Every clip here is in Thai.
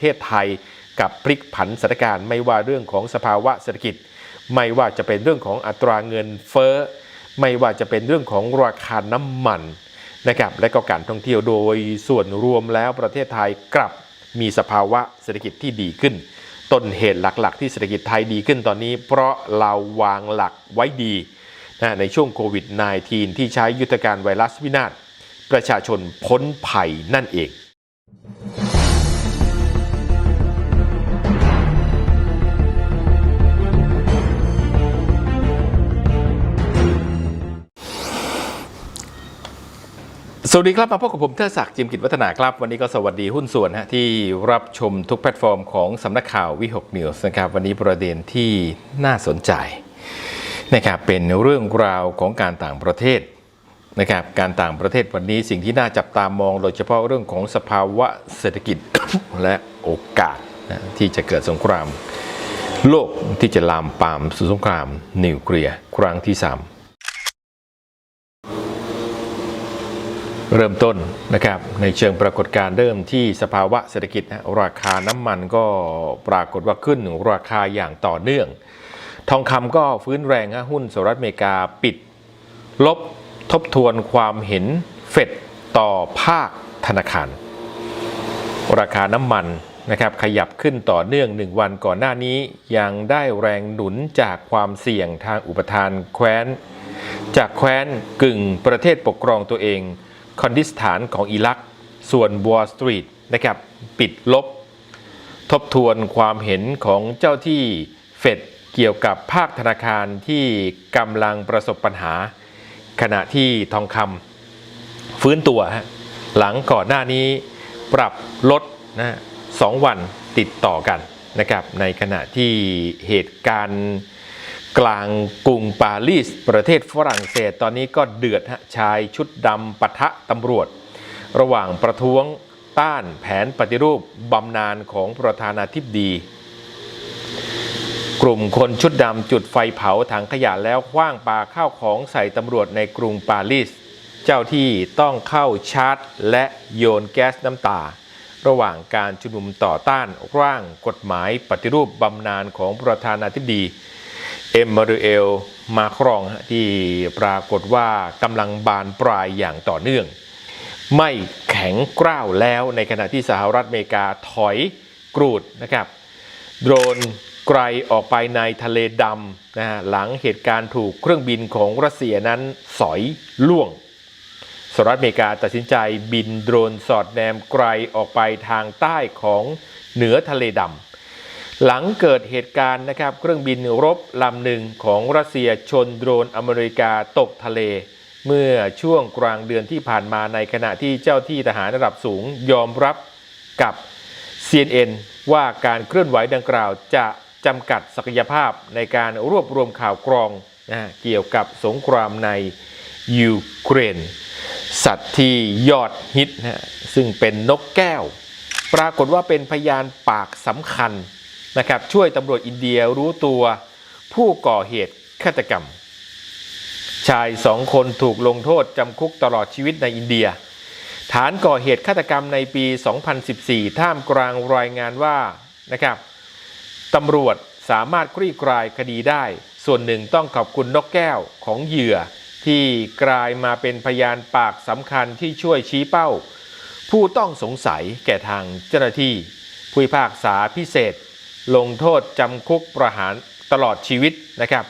เทศไทยกับพลิกผันสถานการณ์ไม่ว่าเรื่องของสภาวะเศรษฐกิจ ไม่ว่าจะเป็นเรื่องของอัตราเงินเฟ้อ ไม่ว่าจะเป็นเรื่องของราคาน้ำมันนะครับและก็การท่องเที่ยวโดยส่วนรวมแล้วประเทศไทยกลับมีสภาวะเศรษฐกิจที่ดีขึ้น ต้นเหตุหลักๆ ที่เศรษฐกิจไทยดีขึ้นตอนนี้ เพราะเราวางหลักไว้ดีนะในช่วงโควิด -19 ที่ใช้ยุทธการไวรัสวินาศประชาชนพ้นภัยนั่นเอง สวัสดีครับมาพบกับผมเทอศักดิ์จิมกิจวัฒนาครับ วันนี้ก็สวัสดีหุ้นส่วนฮะที่รับชมทุกแพลตฟอร์มของสำนักข่าววิหกนิวส์นะครับ วันนี้ประเด็นที่น่าสนใจนะครับเป็นเรื่องราวของการต่างประเทศนะครับการต่างประเทศวันนี้สิ่งที่น่าจับตามอง โดยเฉพาะเรื่องของสภาวะเศรษฐกิจ และโอกาสนะที่จะเกิดสงคราม โลกที่จะลามปามสู่สงครามนิวเคลียร์ครั้งที่3 เริ่มต้นนะครับในเชิงปรากฏการณ์เริ่มที่สภาวะเศรษฐกิจนะราคาน้ำมันก็ปรากฏว่าขึ้นราคาอย่างต่อเนื่อง ทองคำก็ฟื้นแรงฮะหุ้นสหรัฐอเมริกาปิด ลบทบทวนความเห็นเฟดต่อภาคธนาคาร ราคาน้ำมันนะครับขยับขึ้นต่อเนื่อง 1 วันก่อนหน้านี้ยังได้แรงหนุนจากความเสี่ยงทางอุปทานแคว้น จากแคว้นกึ่งประเทศปกครองตัวเอง คอนดิสถานของอิรัก ส่วนวอลสตรีทนะครับปิดลบ ทบทวนความเห็นของเจ้าที่เฟดเกี่ยวกับภาคธนาคารที่กำลังประสบปัญหา ขณะที่ทองคำฟื้นตัวฮะหลังก่อนหน้านี้ปรับลดนะสองวันติดต่อกันนะครับในขณะที่เหตุการณ์ กลางกรุงปารีส ประเทศฝรั่งเศสตอนนี้ก็เดือดฮะชายชุดดำปะทะตำรวจ ระหว่างประท้วงต้านแผนปฏิรูปบำนาญของประธานาธิบดี กลุ่มคนชุดดำจุดไฟเผาถังขยะแล้วคว้างปาข้าวของใส่ตำรวจในกรุงปารีส เจ้าที่ต้องเข้าชาร์จ และโยนแก๊สน้ำตา ระหว่างการชุมนุมต่อต้านร่างกฎหมายปฏิรูปบำนาญของประธานาธิบดี เอมมารูเอลมาครองที่ปรากฏว่ากำลังบานปลายอย่างต่อเนื่อง ไม่แข็งกร้าวแล้วในขณะที่สหรัฐอเมริกาถอยกรูดนะครับ โดรนไกลออกไปในทะเลดำนะฮะหลังเหตุการณ์ถูกเครื่องบินของรัสเซียนั้นสอยล่วงสหรัฐอเมริกาตัดสินใจบินโดรนสอดแนมไกลออกไปทางใต้ของเหนือทะเลดำ หลังเกิดเหตุการณ์นะครับเครื่องบินรบลำหนึ่งของรัสเซียชนโดรนอเมริกาตกทะเล เมื่อช่วงกลางเดือนที่ผ่านมาในขณะที่เจ้าที่ทหารระดับสูงยอมรับกับ CNN ว่าการเคลื่อนไหวดังกล่าวจะจำกัดศักยภาพในการรวบรวมข่าวกรองนะเกี่ยวกับสงครามในยูเครน สัตว์ที่ยอดฮิตนะซึ่งเป็นนกแก้ว ปรากฏว่าเป็นพยานปากสำคัญ นะครับช่วยตำรวจอินเดียรู้ตัวผู้ก่อเหตุฆาตกรรม ชายสองคนถูกลงโทษจำคุกตลอดชีวิตในอินเดีย ฐานก่อเหตุฆาตกรรมในปี 2014 ท่ามกลางรายงานว่านะครับตำรวจสามารถคลี่คลายคดีได้ ส่วนหนึ่งต้องขอบคุณนกแก้วของเหยื่อ ที่กลายมาเป็นพยานปากสำคัญที่ช่วยชี้เป้า ผู้ต้องสงสัยแก่ทางเจ้าหน้าที่ผู้พิพากษาพิเศษ ลงโทษจำคุกประหารตลอดชีวิตนะครับ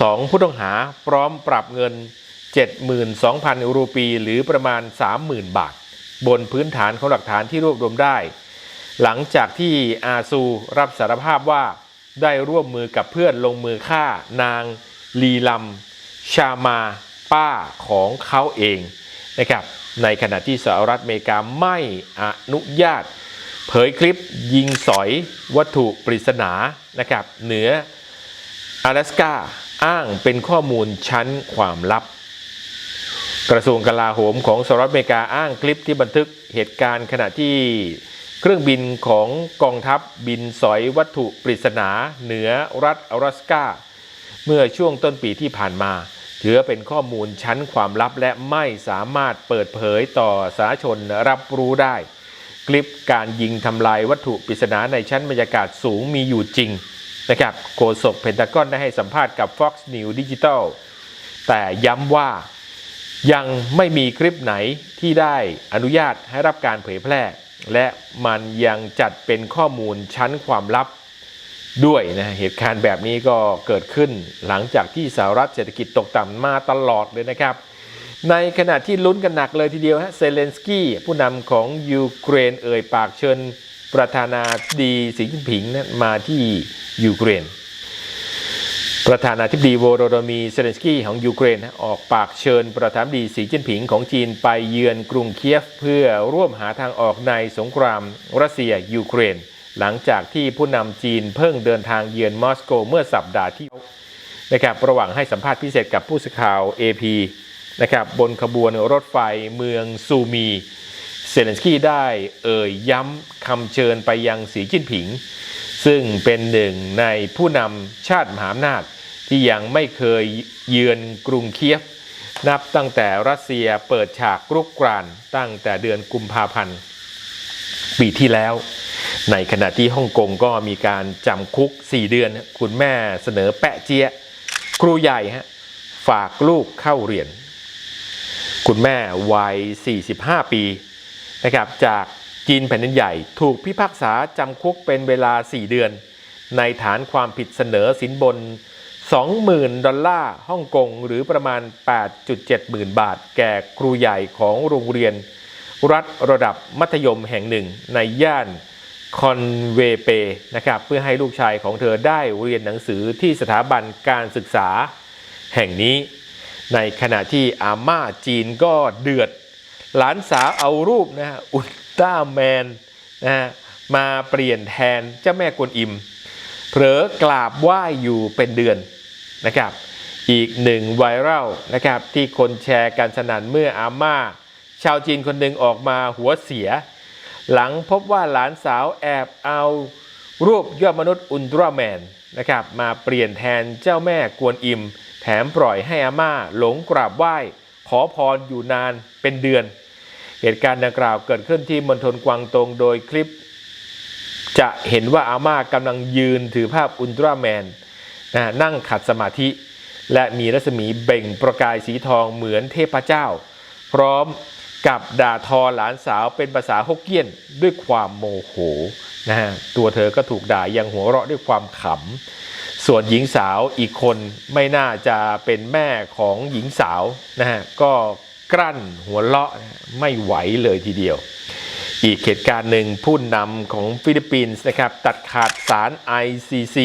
สองผู้ต้องหาพร้อมปรับเงิน 72,000 รูปี หรือประมาณ 30,000 บาท บนพื้นฐานของหลักฐานที่รวบรวมได้ หลังจากที่อาซูรับสารภาพว่าได้ร่วมมือกับเพื่อนลงมือฆ่านางลีลัม ชามา ป้าของเขาเองนะครับในขณะที่สหรัฐอเมริกาไม่อนุญาต เผยคลิปยิงสอยวัตถุปริศนานะครับเหนือ阿拉สกาอ้างเป็นข้อมูลชั้นความลับ กระทรวงกลาโหมของสหรัฐอเมริกาอ้างคลิปที่บันทึกเหตุการณ์ขณะที่เครื่องบินของกองทัพบินสอยวัตถุปริศนาเหนือรัฐอลาสกาเมื่อช่วงต้นปีที่ผ่านมา ถือเป็นข้อมูลชั้นความลับและไม่สามารถเปิดเผยต่อสาชนรับรู้ได้ คลิปการยิงทำลายวัตถุปริศนาในชั้นบรรยากาศสูงมีอยู่จริงนะครับโฆษกเพนทากอนได้ให้สัมภาษณ์กับ Fox News Digital แต่ย้ำว่ายังไม่มีคลิปไหนที่ได้อนุญาตให้รับการเผยแพร่ และมันยังจัดเป็นข้อมูลชั้นความลับด้วยนะเหตุการณ์แบบนี้ก็เกิดขึ้นหลังจากที่สหรัฐเศรษฐกิจตกต่ำมาตลอดเลยนะครับ ในขณะที่ลุ้นกันหนักเลยทีเดียวฮะเซเลนสกี้ผู้นำของยูเครนเอ่ยปากเชิญประธานาธิบดีสีจิ้นผิงนะมาที่ยูเครน ประธานาธิบดีโวโรโดมีเซเลนสกี้ของยูเครนนะออกปากเชิญประธานาธิบดีสีจิ้นผิงของจีนไปเยือนกรุงเคียฟ เพื่อร่วมหาทางออกในสงครามรัสเซียยูเครน หลังจากที่ผู้นำจีนเพิ่งเดินทางเยือนมอสโกเมื่อสัปดาห์ที่แล้วนะครับระหว่างให้สัมภาษณ์พิเศษกับผู้สื่อข่าว AP นะครับบนขบวนรถไฟเมืองซูมีเซเลนสกี้ได้เอ่ยย้ำคำเชิญไปยังสีจิ้นผิง ซึ่งเป็นหนึ่งในผู้นำชาติมหาอำนาจที่ยังไม่เคยเยือนกรุงเคียฟ นับตั้งแต่รัสเซียเปิดฉากรุกรานตั้งแต่เดือนกุมภาพันธ์ปีที่แล้ว ในขณะที่ฮ่องกงก็มีการจำคุก 4 เดือน คุณแม่เสนอแปะเจียครูใหญ่ฮะฝากลูกเข้าเรียน คุณแม่วัย 45 ปีนะครับจากจีนแผ่นดินใหญ่ ถูกพิพากษาจำคุกเป็นเวลา 4 เดือน ในฐานความผิดเสนอสินบน 20,000 ดอลลาร์ฮ่องกงหรือประมาณ 8.7 หมื่นบาท แก่ครูใหญ่ของโรงเรียน รัฐระดับมัธยมแห่งหนึ่งในย่านคอนเวเปนะครับเพื่อให้ลูกชายของเธอได้เรียนหนังสือที่สถาบันการศึกษาแห่งนี้ ในขณะที่อาม่าจีนก็เดือด หลานสาวเอารูปนะฮะอุลตร้าแมนนะฮะมาเปลี่ยนแทนเจ้าแม่กวนอิม เผลอกราบไหว้อยู่เป็นเดือนนะครับ อีกหนึ่งไวรัลนะครับที่คนแชร์กันสนั่นเมื่ออาม่า ชาวจีนคนหนึ่งออกมาหัวเสีย หลังพบว่าหลานสาวแอบเอารูปยอดมนุษย์อุลตร้าแมนนะครับมาเปลี่ยนแทนเจ้าแม่กวนอิม แถมปล่อยให้อาม่าหลงกราบไหว้ ขอพรอยู่นานเป็นเดือน เหตุการณ์ดังกล่าวเกิดขึ้นที่มณฑลกวางตงโดยคลิป จะเห็นว่าอาม่ากำลังยืนถือภาพอุลตร้าแมนนะนั่งขัดสมาธิ และมีรัศมีเบ่งประกายสีทองเหมือนเทพเจ้า พร้อมกับด่าทอหลานสาวเป็นภาษาฮกเกี้ยนด้วยความโมโหนะฮะตัวเธอก็ถูกด่ายังหัวเราะด้วยความขำ ส่วนหญิงสาวอีกคนไม่น่าจะเป็นแม่ของหญิงสาวนะฮะก็กลั้นหัวเราะนะฮะไม่ไหวเลยทีเดียว อีกเหตุการณ์หนึ่งผู้นำของฟิลิปปินส์นะครับตัดขาดสาร ICC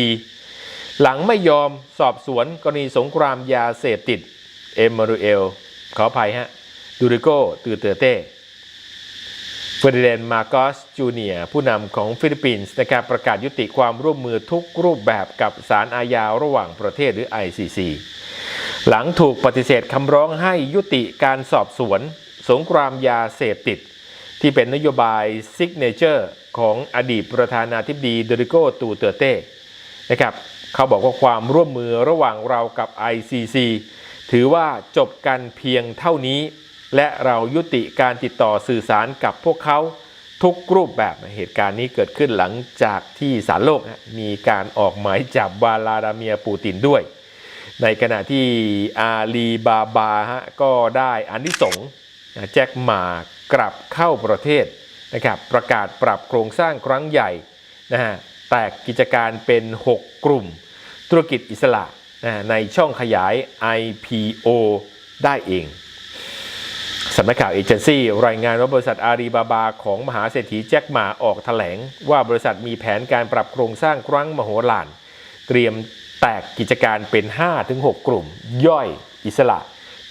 หลังไม่ยอมสอบสวนกรณีสงครามยาเสพติด เอมมารูเอลขออภัยฮะ ดูริโก ตือเตอเต้ เฟอร์ดิเนมาโกสจูเนียร์ผู้นำของฟิลิปปินส์นะครับประกาศยุติความร่วมมือทุกรูปแบบกับศาลอาญาระหว่างประเทศหรือ ICC หลังถูกปฏิเสธคำร้องให้ยุติการสอบสวน สงครามยาเสพติด ที่เป็นนโยบายซิกเนเจอร์ของอดีตประธานาธิบดีโดริโกตูเตเต้นะครับเขาบอกว่าความร่วมมือระหว่างเรากับ ICC ถือว่าจบกันเพียงเท่านี้ และเรายุติการติดต่อสื่อสารกับพวกเขาทุกรูปแบบเหตุการณ์นี้เกิดขึ้นหลังจากที่ศาลโลกมีการออกหมายจับวาลาดาเมียปูตินด้วย ในขณะที่อาลีบาบาฮะก็ได้อานิสงส์แจ็คหมากลับเข้าประเทศนะครับประกาศปรับโครงสร้างครั้งใหญ่นะฮะแตกกิจการเป็น 6 กลุ่ม ธุรกิจอิสระนะในช่องขยาย IPO ได้เอง สำนักข่าวเอเจนซี่รายงานว่าบริษัทอาลีบาบาของมหาเศรษฐีแจ็คหมาออกแถลง ว่าบริษัทมีแผนการปรับโครงสร้างครั้งมโหฬารเตรียมแตกกิจการเป็น 5-6 กลุ่ม ย่อยอิสระ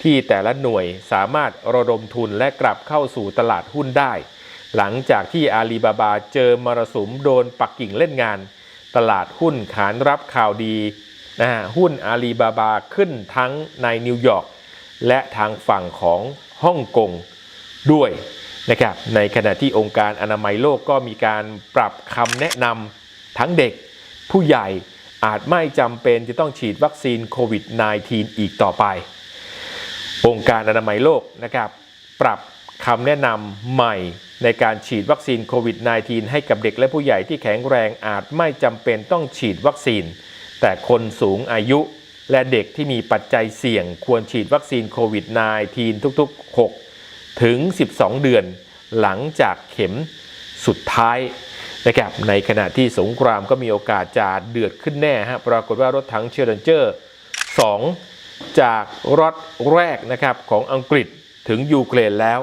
ที่แต่ละหน่วยสามารถระดมทุนและกลับเข้าสู่ตลาดหุ้นได้ หลังจากที่อาลีบาบาเจอมรสุมโดนปักกิ่งเล่นงาน ตลาดหุ้นขานรับข่าวดีนะฮะหุ้นอาลีบาบาขึ้นทั้งในนิวยอร์กและทางฝั่งของ ฮ่องกงด้วยนะครับในขณะที่องค์การอนามัยโลกก็มีการปรับคำแนะนำทั้งเด็กผู้ใหญ่อาจไม่จำเป็นจะต้องฉีดวัคซีนโควิด -19 อีกต่อไป องค์การอนามัยโลกนะครับปรับคำแนะนำใหม่ในการฉีดวัคซีนโควิด -19 ให้กับเด็กและผู้ใหญ่ที่แข็งแรงอาจไม่จำเป็นต้องฉีดวัคซีน แต่คนสูงอายุ และเด็กที่มีปัจจัยเสี่ยงควรฉีดวัคซีนโควิด -19 ทุกๆ 6 ถึง 12 เดือน หลังจากเข็มสุดท้ายนะครับในขณะที่สงครามก็มีโอกาสจะเดือดขึ้นแน่ฮะปรากฏว่ารถถังเชอร์เรนเจอร์ 2 จากรถแรกนะครับของอังกฤษถึงยูเครนแล้ว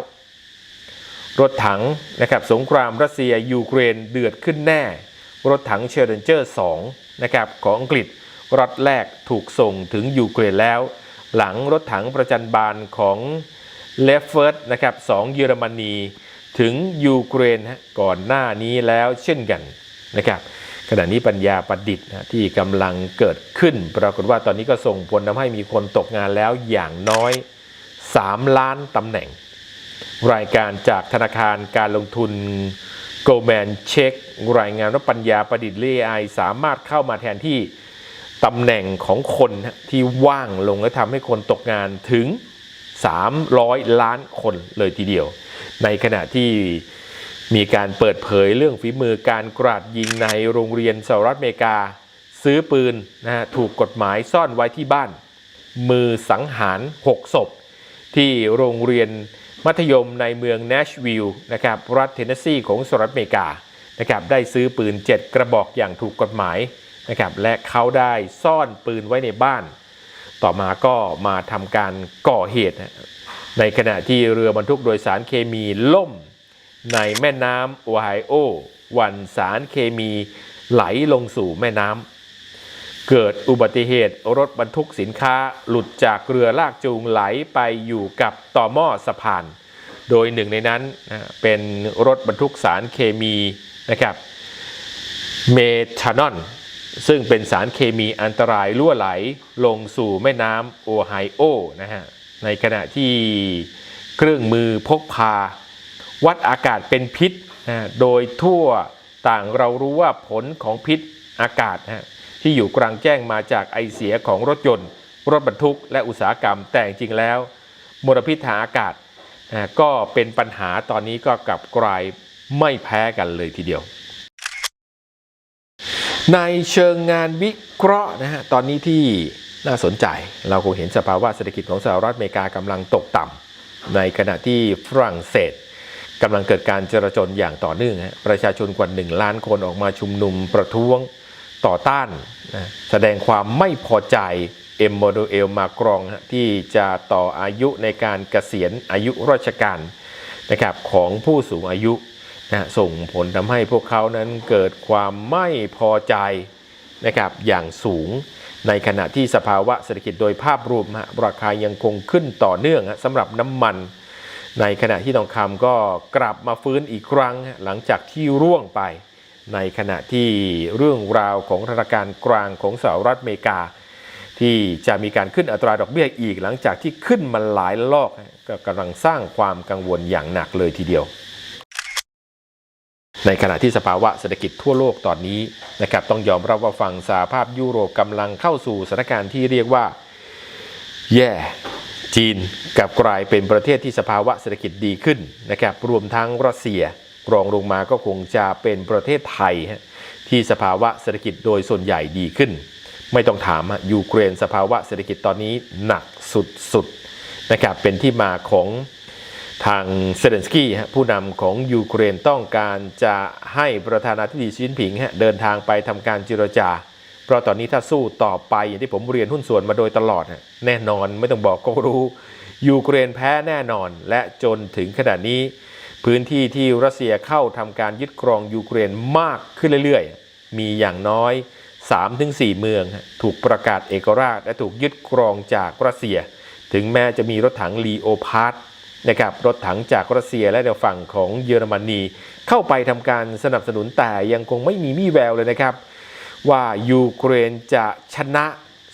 รถถังนะครับสงครามรัสเซียยูเครนเดือดขึ้นแน่ รถถังเชอร์เรนเจอร์ 2 นะครับของอังกฤษ รถแรกถูกส่งถึงยูเครนแล้ว หลังรถถังประจันบานของเลฟเฟิร์ดนะครับสองเยอรมนีถึงยูเครนก่อนหน้านี้แล้วเช่นกันนะครับขณะนี้ปัญญาประดิษฐ์ที่กำลังเกิดขึ้น ปรากฏว่าตอนนี้ก็ส่งผลทำให้มีคนตกงานแล้วอย่างน้อย 3 ล้านตำแหน่ง รายการจากธนาคารการลงทุน Goldman Check รายงานว่าปัญญาประดิษฐ์เล่ไอสามารถเข้ามาแทนที่ ตำแหน่งของคนที่ว่างลงและทำให้คนตกงานถึง 300 ล้านคนเลยทีเดียว ในขณะที่มีการเปิดเผยเรื่องฝีมือการกราดยิงในโรงเรียนสหรัฐอเมริกา ซื้อปืนนะฮะถูกกฎหมายซ่อนไว้ที่บ้าน มือสังหาร 6 ศพ ที่โรงเรียนมัธยมในเมืองเนชวิลล์นะครับรัฐเทนเนสซีของสหรัฐอเมริกานะครับได้ซื้อปืน 7 กระบอกอย่างถูกกฎหมาย นะครับและเขาได้ซ่อนปืนไว้ในบ้าน ต่อมาก็มาทำการก่อเหตุ ในขณะที่เรือบรรทุกโดยสารเคมีล่ม ในแม่น้ำโอไฮโอ วันสารเคมีไหลลงสู่แม่น้ำเกิดอุบัติเหตุรถบรรทุกสินค้าหลุดจากเรือลากจูงไหลไปอยู่กับต่อหม้อสะพาน โดยหนึ่งในนั้นเป็นรถบรรทุกสารเคมีนะครับเมทานอล ซึ่งเป็นสารเคมีอันตรายรั่วไหลลงสู่แม่น้ำโอไฮโอนะฮะในขณะที่เครื่องมือพกพา วัดอากาศเป็นพิษนะโดยทั่วต่างเรารู้ว่าผลของพิษอากาศนะที่อยู่กลางแจ้งมาจากไอเสียของรถยนต์ รถบรรทุกและอุตสาหกรรมแต่จริงแล้ว มลพิษทางอากาศนะก็เป็นปัญหาตอนนี้ก็กลับกลายไม่แพ้กันเลยทีเดียว ในเชิงงานวิเคราะห์นะฮะตอนนี้ที่น่าสนใจ เราคงเห็นสภาวะเศรษฐกิจของสหรัฐอเมริกากำลังตกต่ำในขณะที่ฝรั่งเศสกำลังเกิดการจราจนอย่างต่อเนื่องฮะประชาชนกว่า 1 ล้านคนออกมาชุมนุมประท้วงต่อต้านนะแสดงความไม่พอใจเอ็มโมดูเอลมากรองที่จะต่ออายุในการเกษียณอายุราชการนะครับของผู้สูงอายุ นะส่งผลทำให้พวกเขานั้นเกิดความไม่พอใจนะครับอย่างสูง ในขณะที่สภาวะเศรษฐกิจโดยภาพรวมราคายังคงขึ้นต่อเนื่องสำหรับน้ำมัน ในขณะที่ทองคำก็กลับมาฟื้นอีกครั้งหลังจากที่ร่วงไป ในขณะที่เรื่องราวของธนาคารกลางของสหรัฐอเมริกา ที่จะมีการขึ้นอัตราดอกเบี้ยอีกหลังจากที่ขึ้นมาหลายรอบก็กำลังสร้างความกังวลอย่างหนักเลยทีเดียว ในขณะที่สภาวะเศรษฐกิจทั่วโลกตอนนี้นะครับต้องยอมรับว่าฝั่งสหภาพยุโรปกำลังเข้าสู่สถานการณ์ที่เรียกว่าแย่จีนกลับกลายเป็นประเทศที่สภาวะเศรษฐกิจดีขึ้นนะครับรวมทั้งรัสเซียรองลงมาก็คงจะเป็นประเทศไทย ที่สภาวะเศรษฐกิจโดยส่วนใหญ่ดีขึ้น ไม่ต้องถามฮะยูเครนสภาวะเศรษฐกิจตอนนี้หนักสุดๆนะครับเป็นที่มาของ ทางเซเลนสกี้ผู้นำของยูเครนต้องการจะให้ประธานาธิบดีชินผิงเดินทางไปทำการเจรจา เพราะตอนนี้ถ้าสู้ต่อไปอย่างที่ผมเรียนหุ้นส่วนมาโดยตลอด แน่นอนไม่ต้องบอกก็รู้ยูเครนแพ้แน่นอน และจนถึงขณะนี้ พื้นที่ที่รัสเซียเข้าทำการยึดครองยูเครนมากขึ้นเรื่อยๆ มีอย่างน้อย 3-4 เมือง ถูกประกาศเอกราช และถูกยึดครองจากรัสเซีย ถึงแม้จะมีรถถังลีโอพาร์ด นะครับรถถังจากรัสเซียและในฝั่งของเยอรมนีเข้าไปทำการสนับสนุนแต่ยังคงไม่มีวี่แววเลยนะครับ ว่ายูเครนจะชนะ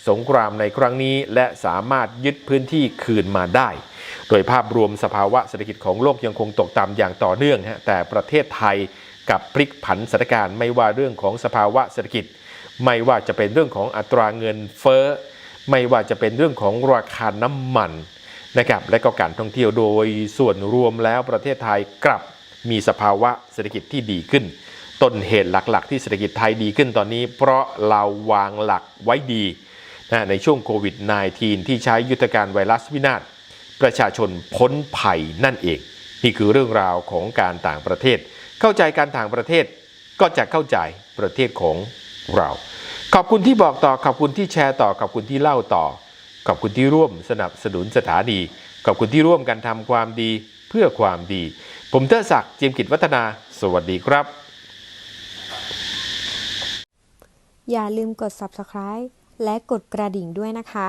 สงครามในครั้งนี้ และสามารถยึดพื้นที่คืนมาได้ โดยภาพรวมสภาวะเศรษฐกิจของโลกยังคงตกต่ำอย่างต่อเนื่องฮะแต่ประเทศไทยกับพลิกผันสถานการณ์ไม่ว่าเรื่องของสภาวะเศรษฐกิจ ไม่ว่าจะเป็นเรื่องของอัตราเงินเฟ้อไม่ว่าจะเป็นเรื่องของราคาน้ำมัน นะครับและก็การท่องเที่ยวโดยส่วนรวมแล้วประเทศไทยกลับมีสภาวะเศรษฐกิจที่ดีขึ้น ต้นเหตุหลักๆ ที่เศรษฐกิจไทยดีขึ้นตอนนี้ เพราะเราวางหลักไว้ดีนะในช่วงโควิด -19 ที่ใช้ยุทธการไวรัสวินาศประชาชนพ้นภัยนั่นเอง นี่คือเรื่องราวของการต่างประเทศ เข้าใจการต่างประเทศก็จะเข้าใจประเทศของเรา ขอบคุณที่บอกต่อขอบคุณที่แชร์ต่อขอบคุณที่เล่าต่อ ขอบคุณที่ร่วมสนับสนุนสถานี ขอบคุณที่ร่วมกันทำความดีเพื่อความดี ผมเตอศักดิ์เจียมกิจวัฒนา สวัสดีครับ อย่าลืมกด subscribe และกดกระดิ่งด้วยนะคะ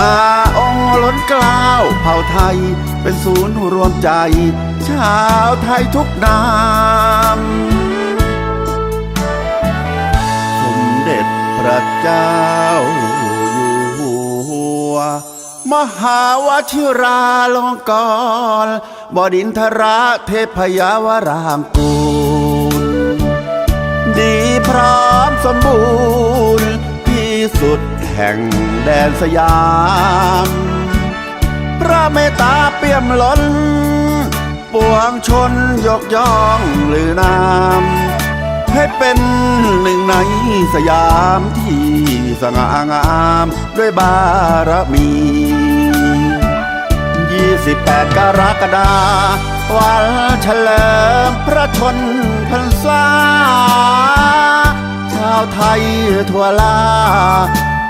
อาองล้นกล้าวเผ่าไทย เป็นศูนย์รวมใจ ชาวไทยทุกนามสมเด็จพระเจ้าอยู่หัว มหาวชิราลงกรบดินทราเทพยาวรางกูล ดีพร้อมสมบูรณ์ที่สุดแห่ง แดนสยาม พระเมตตาเปี่ยมล้น ปวงชนยกย่องหรือนามให้เป็นหนึ่งในสยามที่สง่างามด้วยบารมี 28 กรกฎาวันเฉลิมพระชนพรรษา ชาวไทยทั่วลา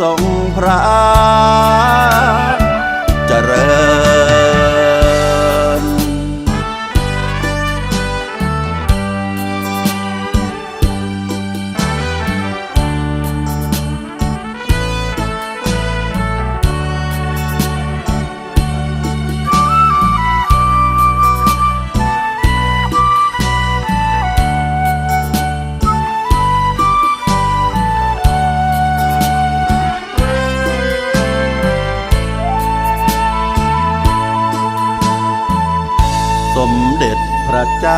ทรงพระเจริญ